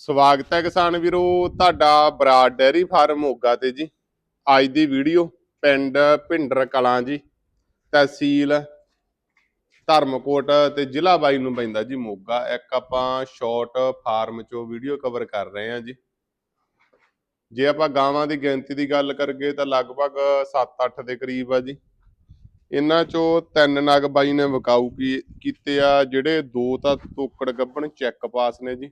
ਸਵਾਗਤ ਹੈ ਕਿਸਾਨ ਵੀਰੋ, ਤੁਹਾਡਾ ਬਰਾਡ ਡੈਰੀ ਫਾਰਮ ਮੋਗਾ ਤੇ ਜੀ। ਅੱਜ ਦੀ ਵੀਡੀਓ ਪਿੰਡ ਭਿੰਡਰ ਕਲਾਂ ਜੀ, ਤਹਿਸੀਲ ਧਰਮਕੋਟ ਤੇ ਜ਼ਿਲ੍ਹਾ ਬਾਈ ਨੂੰ ਪੈਂਦਾ ਜੀ ਮੋਗਾ। ਇੱਕ ਆਪਾਂ ਸ਼ਾਰਟ ਫਾਰਮ ਚੋਂ ਵੀਡੀਓ ਕਵਰ ਕਰ ਰਹੇ ਹਾਂ ਜੀ। ਜੇ ਆਪਾਂ ਗਾਵਾਂ ਦੀ ਗਿਣਤੀ ਦੀ ਗੱਲ ਕਰਗੇ ਤਾਂ ਲਗਭਗ 7-8 ਦੇ ਕਰੀਬ ਆ ਜੀ। ਇਹਨਾਂ ਚੋਂ ਤਿੰਨ ਨਗ ਬਾਈ ਨੇ ਵਿਕਾਊ ਕੀਤੇ ਆ, ਜਿਹੜੇ ਦੋ ਤਾਂ ਤੋਕੜ ਗੱਬਣ ਚੈੱਕ ਪਾਸ ਨੇ ਜੀ।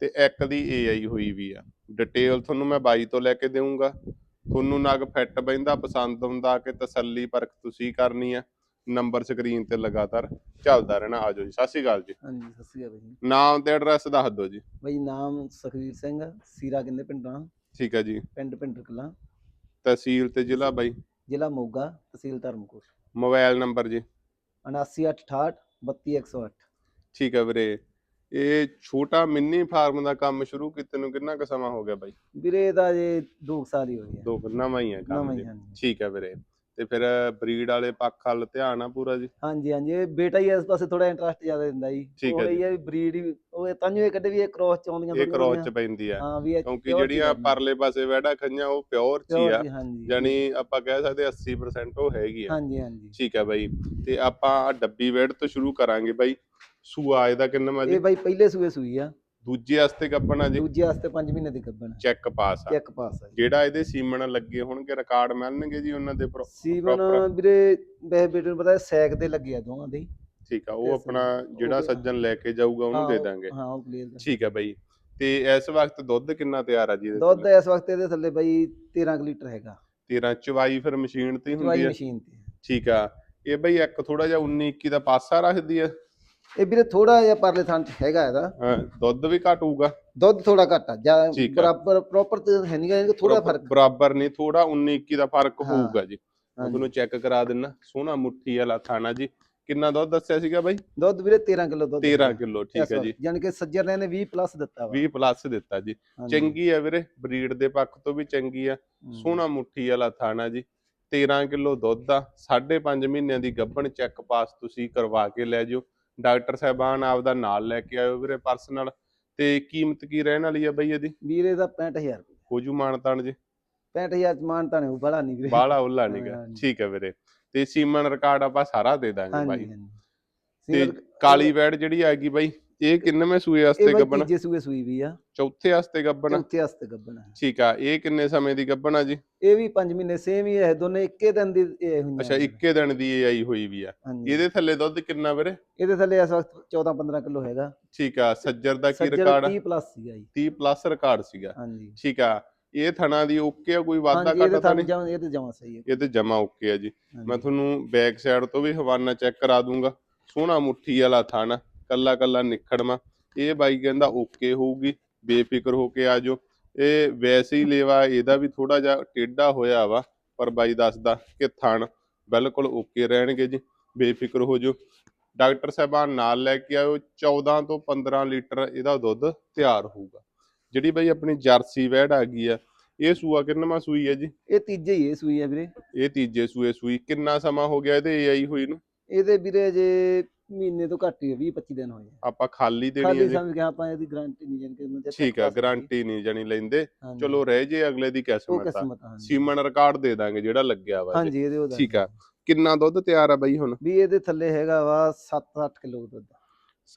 ਤੇ ਇੱਕ ਦੀ ਏਆਈ ਹੋਈ ਵੀ ਆ। ਡਿਟੇਲ ਤੁਹਾਨੂੰ ਮੈਂ ਬਾਈ ਤੋਂ ਲੈ ਕੇ ਦੇਵਾਂਗਾ ਤੁਹਾਨੂੰ ਨਗ ਫਿੱਟ ਬੈਂਦਾ ਪਸੰਦ ਆਉਂਦਾ ਕਿ ਤਸੱਲੀ ਪਰਖ ਤੁਸੀਂ ਕਰਨੀ ਆ। ਨੰਬਰ ਸਕਰੀਨ ਤੇ ਲਗਾਤਾਰ ਚੱਲਦਾ ਰਹਿਣਾ। ਆਜੋ ਜੀ ਸਤਿ ਸ਼੍ਰੀ ਅਕਾਲ ਜੀ। ਹਾਂਜੀ ਸਤਿ ਸ਼੍ਰੀ ਅਕਾਲ ਜੀ। ਨਾਮ ਤੇ ਐਡਰੈਸ ਦੱਸ ਦਿਓ ਜੀ। ਬਾਈ ਨਾਮ ਸੁਖਵੀਰ ਸਿੰਘ ਆ, ਸੀਰਾ ਕਹਿੰਦੇ ਪਿੰਡਾਂ ਠੀਕ ਹੈ ਜੀ। ਪਿੰਡ ਪਿੰਡਰ ਕਲਾਂ। ਤਹਿਸੀਲ ਤੇ ਜ਼ਿਲ੍ਹਾ ਬਾਈ। ਜ਼ਿਲ੍ਹਾ ਮੋਗਾ ਤਹਿਸੀਲ ਧਰਮਕੋਟ। ਮੋਬਾਈਲ ਨੰਬਰ ਜੀ। 79868 32108 ਠੀਕ ਹੈ ਵੀਰੇ। ਇਹ ਛੋਟਾ ਮਿੰਨੀ ਫਾਰਮ ਦਾ ਕੰਮ ਸ਼ੁਰੂ ਕੀਤੇ ਨੂੰ ਕਿੰਨਾ ਕੁ ਸਮਾਂ ਹੋ ਗਿਆ ਬਾਈ? ਵੀਰੇ ਦਾ ਜੇ 2 ਸਾਲ ਹੀ ਹੋਏ ਆ। ਦੋ ਨਵਾਂ ਹੀ ਹੈ ਕੰਮ ਨਵਾਂ ਹੀ ਜੀ। ਹਾਂਜੀ। ਠੀਕ ਹੈ ਵੀਰੇ। ਤੇ ਫਿਰ ਬਰੀਡ ਵਾਲੇ ਪੱਖ ਵੱਲ ਧਿਆਨ ਆ ਪੂਰਾ ਜੀ? ਹਾਂਜੀ ਹਾਂਜੀ ਇਹ ਬੇਟਾ ਹੀ ਇਸ ਪਾਸੇ ਥੋੜਾ ਇੰਟਰਸਟ ਜ਼ਿਆਦਾ ਦਿੰਦਾ ਜੀ। ਉਹ ਹੈ ਇਹ ਆ ਵੀ ਬਰੀਡ ਹੀ ਉਹ ਤਾਂ ਇਹ ਕੱਢੇ ਵੀ ਇਹ ਕ੍ਰੋਸ ਚ ਆਉਂਦੀਆਂ ਇਹ ਕਰੋਚ ਚ। ਪੈਂਦੀ ਆ। ਹਾਂ ਕਿਉਂਕਿ ਜਿਹੜੀਆਂ। ਪਰਲੇ ਪਾਸੇ ਵੈੜਾ ਖਈਆਂ ਉਹ ਪਿਓਰ ਚ ਹੀ ਆ। ਯਾਨੀ ਆਪਾਂ ਕਹਿ ਸਕਦੇ 80% ਉਹ ਹੈਗੀ ਆ। ਹਾਂਜੀ ਹਾਂਜੀ। ਠੀਕ ਹੈ ਬਾਈ। ਤੇ ਆਪਾਂ ਡੱਬੀ ਵੈੜ ਤੋਂ ਸ਼ੁਰੂ ਕਰਾਂਗੇ ਬਾਈ। ਸੂਆ ਇਹਦਾ ਕਿੰਨਾ ਮਾ ਜੀ ਇਹ ਬਾਈ ਪਹਿਲੇ ਸੂਏ ਸੂਈ ਆ। ਦੂਜੇ ਵਾਸਤੇ ਕੱਪਣਾ ਜੀ? ਦੂਜੇ ਵਾਸਤੇ 5 ਮਹੀਨੇ ਦੀ ਗੱਭਣ ਚੈੱਕ ਪਾਸ ਆ। ਚੈੱਕ ਪਾਸ ਆ ਜੀ। ਜਿਹੜਾ ਇਹਦੇ ਸੀਮਨ ਲੱਗੇ ਹੋਣਗੇ ਰਿਕਾਰਡ ਮਿਲਣਗੇ ਜੀ ਉਹਨਾਂ ਦੇ proper? ਵੀਰੇ ਵੈਸੇ ਬੇਟੇ ਨੂੰ ਪਤਾ ਸੈਕ ਦੇ ਲੱਗੇ ਆ ਦੋਵਾਂ ਦੇ ਹੀ। ਠੀਕ ਆ ਉਹ ਆਪਣਾ ਜਿਹੜਾ ਸੱਜਣ ਲੈ ਕੇ ਜਾਊਗਾ ਉਹਨੂੰ ਹਾਂ, ਦੇ ਦਾਂਗੇ। ਹਾਂ ਉਹ ਕਲੀਅਰ ਠੀਕ ਹੈ ਬਾਈ। ਤੇ ਇਸ ਵਕਤ ਦੁੱਧ ਕਿੰਨਾ ਤਿਆਰ ਆ ਜੀ ਇਹਦੇ ਦੁੱਧ? ਇਸ ਵਕਤ ਇਹਦੇ ਥੱਲੇ ਬਾਈ 13 ਕੁ ਲੀਟਰ ਹੈਗਾ। 13 ਚਵਾਈ ਫਿਰ ਮਸ਼ੀਨ ਤੇ ਹੀ ਹੁੰਦੀ ਚਵਾਈ ਆ? ਮਸ਼ੀਨ ਤੇ। ਠੀਕ ਆ। ਇਹ ਬਈ ਇੱਕ ਥੋੜਾ ਜਿਹਾ 19 21 ਦਾ ਪਾਸਾ ਰੱਖਦੀ ਆ? ਇਹ ਵੀਰੇ ਥੋੜਾ ਜਿਹਾ ਪਰਲੇ ਥਾਂ ਚ ਹੈਗਾ ਇਹਦਾ। ਹਾਂ, ਦੁੱਧ ਵੀ ਘੱਟ ਹੋਊਗਾ ਦੁੱਧ ਥੋੜਾ ਘੱਟ ਆ ਜਾਂ ਠੀਕ ਆ। ਬਰਾਬਰ ਪ੍ਰੋਪਰ ਤੇ ਹੈ ਨਹੀਂਗਾ ਥੋੜਾ ਬਰਾਬਰ- ਫ਼ਰਕ। ਬਰਾਬਰ ਨਹੀਂ ਥੋੜਾ 19 21 ਦਾ ਫ਼ਰਕ ਹਾਂ, ਹੋਊਗਾ ਜੀ। ਮੈਂ ਹਾਂਜੀ। ਤੁਹਾਨੂੰ ਚੈੱਕ ਕਰਾ ਦਿੰਨਾ ਸੋਹਣਾ ਮੁੱਠੀ ਵਾਲਾ ਥਾਣਾ ਜੀ। ਕਿੰਨਾ ਦੁੱਧ ਦੱਸਿਆ ਸੀਗਾ ਬਾਈ? ਦੁੱਧ ਵੀਰੇ 13 ਕਿਲੋ ਦੁੱਧ 13 ਕਿਲੋ ਠੀਕ ਹੈ ਜੀ। ਯਾਨੀ ਕਿ ਸੱਜਰ ਨੇ 20 ਪਲੱਸ ਦਿੱਤਾ ਵਾ। 20 ਪਲੱਸ ਦਿੱਤਾ ਜੀ। ਹਾਂਜੀ। ਚੰਗੀ ਆ ਵੀਰੇ ਬਰੀਡ ਦੇ ਪੱਖ ਤੋਂ ਵੀ ਚੰਗੀ ਆ। ਹਮ। ਸੋਹਣਾ ਮੁੱਠੀ ਵਾਲਾ ਥਾਣਾ ਜੀ। 13 ਕਿਲੋ ਦੁੱਧ ਆ 5.5 ਮਹੀਨਿਆਂ ਦੀ ਗੱਭਣ ਚੈੱਕ ਪਾਸ ਤੁਸੀਂ ਕਰਵਾ ਕੇ ਲੈ ਜਿਓ। ਡਾਕਟਰ ਸਾਹਿਬਾਨ ਆਪਦਾ ਨਾਲ ਲੈ ਕੇ ਆਇਓ ਵੀਰੇ ਪਰਸਨਲ ਤੇ ਕੀਮਤ ਕੀ ਰਹਿਣ ਵਾਲੀ ਆ ਬਈ ਇਹਦੀ? ਵੀਰੇ ਦਾ 65000 ਰੁਪਏ ਹੋ ਜੂ ਮਾਨਤਾਨ ਜੀ? 65000 ਚ ਮਾਨ ਤਾਂ ਨਹੀਂ ਬੜਾ ਨਹੀਂ ਵੀਰੇ। ਬਾਹਲਾ ਉੱਲਾ ਨਹੀਂਗਾ। ਠੀਕ ਹੈ ਵੀਰੇ। ਤੇ ਸੀਮਨ ਰਿਕਾਰਡ ਆਪਾਂ ਸਾਰਾ ਦੇ ਦਾਂਗੇ ਬਾਈ। ਤੇ ਕਾਲੀ ਵੈੜ ਜਿਹੜੀ ਆਗੀ ਬਾਈ ਇਹ ਕਿੰਨਵੇਂ ਸੂਏ ਇਹ ਵਾਸਤੇ ਬਾਈ ਗੱਬਣ? ਤੀਜੇ ਸੂਏ ਸੂਈ ਵੀ ਆ। ਚੌਥੇ ਵਾਸਤੇ ਗੱਬਣ? ਚੌਥੇ ਹਸਤੇ ਗੱਬਣ। ਆ ਠੀਕ ਆ ਇਹ ਕਿੰਨੇ ਸਮੇਂ ਦੀ ਗੱਬਣ ਆ ਜੀ? ਇਹ ਵੀ 5 ਮਹੀਨੇ ਸੇਮ ਹੀ ਹੈ ਦੋਨੇ ਇੱਕੇ ਦਿਨ ਦੀ ਇਹ ਹੋਈਆਂ ਅੱਛਾ ਇੱਕੇ ਦਿਨ ਦੀ ਇਹ ਆਈ ਹੋਈ ਵੀ ਆ। ਹਾਂਜੀ। ਇਹਦੇ ਥੱਲੇ ਦੁੱਧ ਕਿੰਨਾ ਵੀਰੇ? ਇਹਦੇ ਥੱਲੇ ਇਸ ਵਕਤ 14 15 ਕਿਲੋ ਹੈਗਾ। ਠੀਕ ਆ ਸੱਜਰ ਦਾ ਕੀ ਸੱਜਰ ਰਿਕਾਰਡ 30 ਪਲੱਸ ਸੀਗਾ ਜੀ। 30 ਪਲੱਸ ਰਿਕਾਰਡ ਸੀਗਾ। ਹਾਂਜੀ। ਠੀਕ ਆ ਇਹ ਥਣਾ ਦੀ ਓਕੇ ਆ ਕੋਈ ਵਾਧਾ ਹਾਂਜੀ ਇਹਦੇ ਘਾਟਾ ਤਾਂ ਨਹੀਂ? ਜਮਾ ਇਹ ਤੇ ਜਮਾ ਸਹੀ ਹੈ ਇਹ ਤੇ ਜਮਾ ਓਕੇ ਆ ਜੀ। ਹਾਂਜੀ। ਮੈਂ ਤੁਹਾਨੂੰ ਬੈਕ ਸਾਈਡ ਤੋਂ ਵੀ ਹਵਾਨਾ ਚੈੱਕ ਕਰਾ ਦੂੰਗਾ। ਸੋਹਣਾ ਮੁੱਠੀ ਵਾਲਾ ਥਣ। ਕੱਲਾ ਕੱਲਾ ਨਿਖੜਮਾ ਇਹ ਬਾਈ ਕਹਿੰਦਾ ਓਕੇ ਹੋਊਗੀ ਬੇਫਿਕਰ ਹੋ ਕੇ ਆਜੋ ਇਹ ਵੈਸੇ ਹੀ ਲੇਵਾ ਇਹਦਾ ਵੀ ਥੋੜਾ ਜਿਹਾ ਟੇਢਾ ਹੋਇਆ ਵਾ ਪਰ ਬਾਈ ਦੱਸਦਾ ਕਿ ਥਣ ਬਿਲਕੁਲ ਓਕੇ ਰਹਿਣਗੇ ਜੀ ਬੇਫਿਕਰ ਹੋ ਜਾਓ। ਡਾਕਟਰ ਸਾਹਿਬਾਨ ਨਾਲ ਲੈ ਕੇ ਆਇਓ 14 ਤੋਂ 15 ਲੀਟਰ ਇਹਦਾ ਦੁੱਧ ਤਿਆਰ ਹੋਊਗਾ। ਜਿਹੜੀ ਬਾਈ ਆਪਣੀ ਜਰਸੀ ਵੈੜ ਆ ਗਈ ਆ ਇਹ ਸੂਆ ਕਿੰਨਵਾਂ ਸੂਈ ਹੈ ਜੀ? ਇਹ ਤੀਜੇ ਹੀ ਇਹ ਸੂਈ ਹੈ ਵੀਰੇ। ਇਹ ਤੀਜੇ ਸੂਏ ਸੂਈ ਕਿੰਨਾ ਸਮਾਂ ਹੋ ਗਿਆ ਇਹਦੇ ਏਆਈ ਹੋਈ ਨੂੰ? ਇਹਦੇ ਵੀਰੇ ਜੇ ਮਹੀਨੇ ਤੋਂ ਘੱਟ ਹੀ 20 25 ਦਿਨ ਹੋਏ ਆ। ਆਪਾਂ ਖਾਲੀ ਦੇਣੀ ਹੈ ਖਾਲੀ ਜੀ। ਸਮਝ ਗਿਆ ਆਪਾਂ ਇਹਦੀ ਗਾਰੰਟੀ ਨਹੀਂ ਜਾਣ ਕੇ ਉਹਨਾਂ ਠੀਕ ਆ ਗਾਰੰਟੀ ਨਹੀਂ ਜਾਣੀ ਲੈਂਦੇ। ਚਲੋ ਰਹਿ ਜੇ ਅਗਲੇ ਦੀ ਉਹ ਕਿਸਮਤ ਆ। ਕਿਸਮਤ ਆ, ਹਾਂਜੀ। ਸੀਮਨ ਰਿਕਾਰਡ ਦੇ ਦਾਂਗੇ ਜਿਹੜਾ ਲੱਗਿਆ ਵਾ ਜੀ। ਹਾਂਜੀ ਇਹਦੇ ਉਹਦਾ ਠੀਕ ਆ। ਕਿੰਨਾ ਦੁੱਧ ਤਿਆਰ ਆ ਬਾਈ ਹੁਣ? ਵੀ ਇਹਦੇ ਥੱਲੇ ਹੈਗਾ ਵਾ 7-8 ਕਿਲੋ ਦੁੱਧ।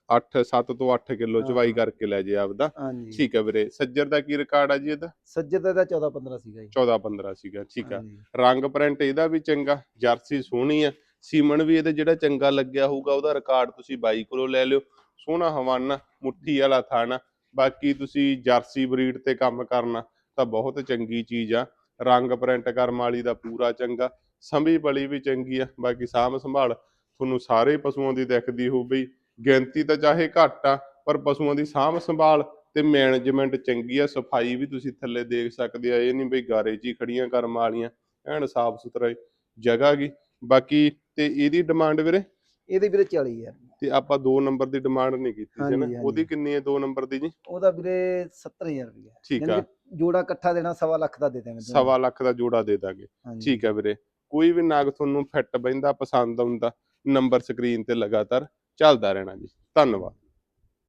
8 7 ਤੋਂ 8 ਕਿਲੋ ਚਵਾਈ। ਕਰਕੇ ਲੈ ਜੇ ਆਪਦਾ। ਹਾਂਜੀ। ਠੀਕ ਆ ਵੀਰੇ। ਸੱਜਰ ਦਾ ਕੀ ਰਿਕਾਰਡ ਆ ਜੀ ਇਹਦਾ? ਸੱਜਰ ਦਾ ਇਹਦਾ 14-15 ਸੀਗਾ ਜੀ। 14 15 ਸੀਗਾ ਠੀਕ ਆ। ਹਾਂਜੀ। ਰੰਗ ਪ੍ਰਿੰਟ ਇਹਦਾ ਵੀ ਚੰਗਾ ਜਰਸੀ ਸੋਹਣੀ ਆ। ਸੀਮਨ ਵੀ ਇਹਦੇ ਜਿਹੜਾ ਚੰਗਾ ਲੱਗਿਆ ਹੋਊਗਾ, ਉਹਦਾ ਰਿਕਾਰਡ ਤੁਸੀਂ ਬਾਈ ਕੋਲੋਂ ਲੈ ਲਿਓ। ਸੋਹਣਾ ਹਵਾਨਾ, ਮੁੱਠੀ ਵਾਲਾ ਥਾਣਾ। ਬਾਕੀ ਤੁਸੀਂ ਜਰਸੀ ਬਰੀਡ ਤੇ ਕੰਮ ਕਰਨਾ, ਤਾਂ ਬਹੁਤ ਚੰਗੀ ਚੀਜ਼ ਆ। ਰੰਗ ਪ੍ਰਿੰਟ ਕਰਮ ਵਾਲੀ ਦਾ ਪੂਰਾ ਚੰਗਾ। ਸੰਭੀ ਬਲੀ ਵੀ ਚੰਗੀ ਆ। ਬਾਕੀ ਸਾਂਭ ਸੰਭਾਲ ਤੁਹਾਨੂੰ ਸਾਰੇ ਪਸ਼ੂਆਂ ਦੀ ਦਿਖਦੀ ਹੋਊ ਬਈ ਗਿਣਤੀ ਤਾਂ ਚਾਹੇ ਘੱਟ ਆ, ਪਰ ਪਸ਼ੂਆਂ ਦੀ ਸਾਂਭ ਸੰਭਾਲ ਤੇ ਮੈਨੇਜਮੈਂਟ ਚੰਗੀ ਆ। ਸਫ਼ਾਈ ਵੀ ਤੁਸੀਂ ਥੱਲੇ ਦੇਖ ਸਕਦੇ ਆ। ਇਹ ਨਹੀਂ ਬਈ ਗਾਰੇ 'ਚ ਹੀ ਖੜੀਆਂ ਕਰਮ ਵਾਲੀਆਂ। ਐਨ ਸਾਫ਼ ਸੁਥਰਾ ਜਗ੍ਹਾ ਗਈ ਬਾਕੀ ਤੇ ਇਹਦੀ ਡਿਮਾਂਡ ਵੀਰੇ? ਇਹਦੇ ਵੀਰੇ 40 ਯਾਰ ਤੇ ਆਪਾਂ 2 ਨੰਬਰ ਦੀ ਡਿਮਾਂਡ ਨਹੀਂ ਕੀਤੀ ਸੀ ਨਾ? ਹਾਂਜੀ। ਉਹਦੀ ਕਿੰਨੀ ਹੈ 2 ਨੰਬਰ ਦੀ ਜੀ? ਉਹਦਾ ਵੀਰੇ 70000 ਰੁਪਏ ਠੀਕ ਆ। ਜੋੜਾ ਇਕੱਠਾ ਦੇਣਾ ਸਵਾ ਲੱਖ ਦਾ ਦੇ ਦੋਨੋਂ। ਸਵਾ ਲੱਖ ਦਾ ਜੋੜਾ ਦੇ ਦਾਂਗੇ। ਹਾਂਜੀ। ਠੀਕ ਹੈ ਵੀਰੇ। ਕੋਈ ਵੀ ਨਾਗ ਤੁਹਾਨੂੰ ਫਿੱਟ ਬੈਂਦਾ ਪਸੰਦ ਆਉਂਦਾ ਨੰਬਰ ਸਕਰੀਨ ਤੇ ਲਗਾਤਾਰ ਚੱਲਦਾ ਰਹਿਣਾ ਜੀ। ਧੰਨਵਾਦ।